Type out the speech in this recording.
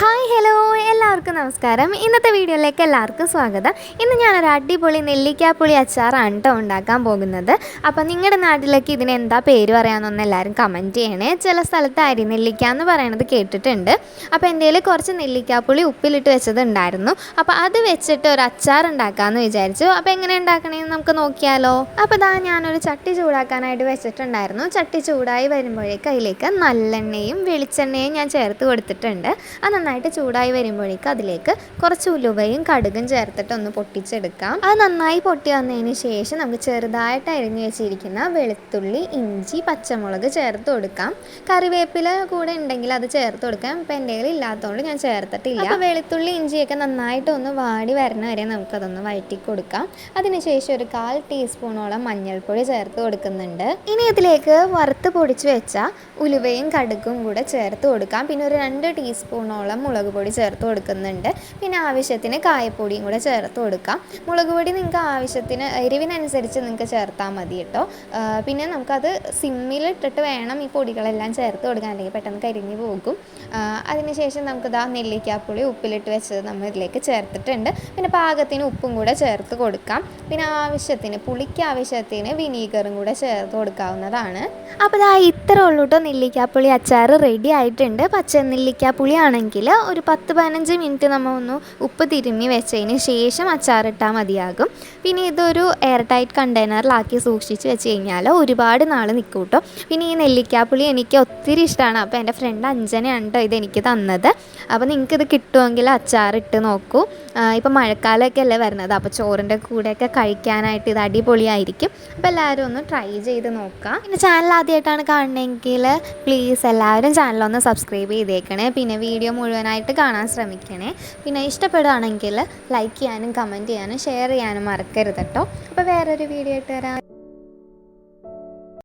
Hi hello എല്ലാവർക്കും നമസ്കാരം. ഇന്നത്തെ വീഡിയോയിലേക്ക് എല്ലാവർക്കും സ്വാഗതം. ഇന്ന് ഞാനൊരു അടിപൊളി നെല്ലിക്കാപ്പുളി അച്ചാറാണ് കേട്ടോ ഉണ്ടാക്കാൻ പോകുന്നത്. അപ്പോൾ നിങ്ങളുടെ നാട്ടിലേക്ക് ഇതിനെന്താ പേര് പറയാമെന്നൊന്ന് എല്ലാവരും കമന്റ് ചെയ്യണേ. ചില സ്ഥലത്ത് അരി നെല്ലിക്ക എന്ന് പറയണത് കേട്ടിട്ടുണ്ട്. അപ്പോൾ എന്റെ കയ്യിൽ കുറച്ച് നെല്ലിക്കാപ്പുളി ഉപ്പിലിട്ട് വെച്ചത് ഉണ്ടായിരുന്നു അപ്പോൾ അത് വെച്ചിട്ട് ഒരു അച്ചാർ ഉണ്ടാക്കാമെന്ന് വിചാരിച്ചു. അപ്പോൾ എങ്ങനെ ഉണ്ടാക്കണമെന്ന് നമുക്ക് നോക്കിയാലോ. അപ്പോൾ ഇതാ ഞാനൊരു ചട്ടി ചൂടാക്കാനായിട്ട് വെച്ചിട്ടുണ്ടായിരുന്നു. ചട്ടി ചൂടായി വരുമ്പോഴേക്ക് അതിലേക്ക് നല്ലെണ്ണയും വെളിച്ചെണ്ണയും ഞാൻ ചേർത്ത് കൊടുത്തിട്ടുണ്ട്. അത് നന്നായിട്ട് ചൂടായി വരുമ്പോഴേക്ക് അതിലേക്ക് കുറച്ച് ഉലുവയും കടുകും ചേർത്തിട്ട് ഒന്ന് പൊട്ടിച്ചെടുക്കാം. അത് നന്നായി പൊട്ടി വന്നതിന് ശേഷം നമുക്ക് ചെറുതായിട്ട് അരിഞ്ഞു വെച്ചിരിക്കുന്ന വെളുത്തുള്ളി ഇഞ്ചി പച്ചമുളക് ചേർത്ത് കൊടുക്കാം. കറിവേപ്പില കൂടെ ഉണ്ടെങ്കിൽ അത് ചേർത്ത് കൊടുക്കാം. ഇപ്പം എന്റെ കയ്യിൽ ഇല്ലാത്തതുകൊണ്ട് ഞാൻ ചേർത്തിട്ടില്ല. അപ്പോൾ വെളുത്തുള്ളി ഇഞ്ചിയൊക്കെ നന്നായിട്ട് ഒന്ന് വാടി വരണ വരെ നമുക്കതൊന്ന് വഴറ്റി കൊടുക്കാം. അതിനുശേഷം ഒരു കാൽ ടീസ്പൂണോളം മഞ്ഞൾപ്പൊടി ചേർത്ത് കൊടുക്കുന്നുണ്ട്. ഇനി ഇതിലേക്ക് വറുത്ത് പൊടിച്ച് വെച്ച ഉലുവയും കടുക്കും കൂടെ ചേർത്ത് കൊടുക്കാം. പിന്നെ ഒരു രണ്ട് ടീസ്പൂണോളം മുളക് പൊടി ചേർത്ത് കൊടുക്കുന്നുണ്ട്. പിന്നെ ആവശ്യത്തിന് കായപ്പൊടിയും കൂടെ ചേർത്ത് കൊടുക്കാം. മുളക് പൊടി നിങ്ങൾക്ക് ആവശ്യത്തിന് എരിവിനനുസരിച്ച് നിങ്ങൾക്ക് ചേർത്താൽ മതി കേട്ടോ. പിന്നെ നമുക്കത് സിമ്മിലിട്ടിട്ട് വേണം ഈ പൊടികളെല്ലാം ചേർത്ത് കൊടുക്കാൻ. അല്ലെങ്കിൽ പെട്ടെന്ന് കരിഞ്ഞു പോകും. അതിനുശേഷം നമുക്കിതാ നെല്ലിക്കാപ്പുളി ഉപ്പിലിട്ട് വെച്ചത് നമ്മൾ ഇതിലേക്ക് ചേർത്തിട്ടുണ്ട്. പിന്നെ പാകത്തിന് ഉപ്പും കൂടെ ചേർത്ത് കൊടുക്കാം. പിന്നെ ആവശ്യത്തിന് പുളിക്ക് ആവശ്യത്തിന് വിനീഗറും കൂടെ ചേർത്ത് കൊടുക്കാവുന്നതാണ്. അപ്പോൾ ഇതാ ഇത്ര ഉള്ളൂട്ടോ നെല്ലിക്കാപ്പുളി അച്ചാർ റെഡി ആയിട്ടുണ്ട്. പച്ച നെല്ലിക്കാപ്പുളി ആണെങ്കിൽ ഒരു പത്ത് പതിനഞ്ച് മിനിറ്റ് നമ്മൾ ഒന്ന് ഉപ്പ് തിരുമ്മി വെച്ചതിന് ശേഷം അച്ചാറിട്ടാൽ മതിയാകും. പിന്നെ ഇതൊരു എയർ ടൈറ്റ് കണ്ടെയ്നറിലാക്കി സൂക്ഷിച്ച് വെച്ച് കഴിഞ്ഞാൽ ഒരുപാട് നാൾ നിൽക്കും കേട്ടോ പിന്നെ ഈ നെല്ലിക്കാപ്പുളി എനിക്ക് ഒത്തിരി ഇഷ്ടമാണ് അപ്പോൾ എന്റെ ഫ്രണ്ട് അഞ്ജനയാണ് കേട്ടോ ഇത് എനിക്ക് തന്നത്. അപ്പോൾ നിങ്ങൾക്ക് ഇത് കിട്ടുമെങ്കിൽ അച്ചാറിട്ട് നോക്കൂ. ഇപ്പോൾ മഴക്കാലമൊക്കെ അല്ലേ വരുന്നത്. അപ്പോൾ ചോറിന്റെ കൂടെയൊക്കെ കഴിക്കാനായിട്ട് ഇത് അടിപൊളിയായിരിക്കും. അപ്പോൾ എല്ലാവരും ഒന്ന് ട്രൈ ചെയ്ത് നോക്കാം. പിന്നെ ചാനൽ ആദ്യമായിട്ടാണ് കാണണമെങ്കിൽ പ്ലീസ് എല്ലാവരും ചാനലൊന്ന് സബ്സ്ക്രൈബ് ചെയ്തേക്കണേ. പിന്നെ വീഡിയോ മുഴുവനായിട്ട് കാണാൻ ശ്രമിക്കണേ. പിന്നെ ഇഷ്ടപ്പെടുകയാണെങ്കിൽ ലൈക്ക് ചെയ്യാനും കമന്റ് ചെയ്യാനും ഷെയർ ചെയ്യാനും മറക്കരുത് കേട്ടോ അപ്പോൾ വേറൊരു വീഡിയോ ആയിട്ട് വരാം.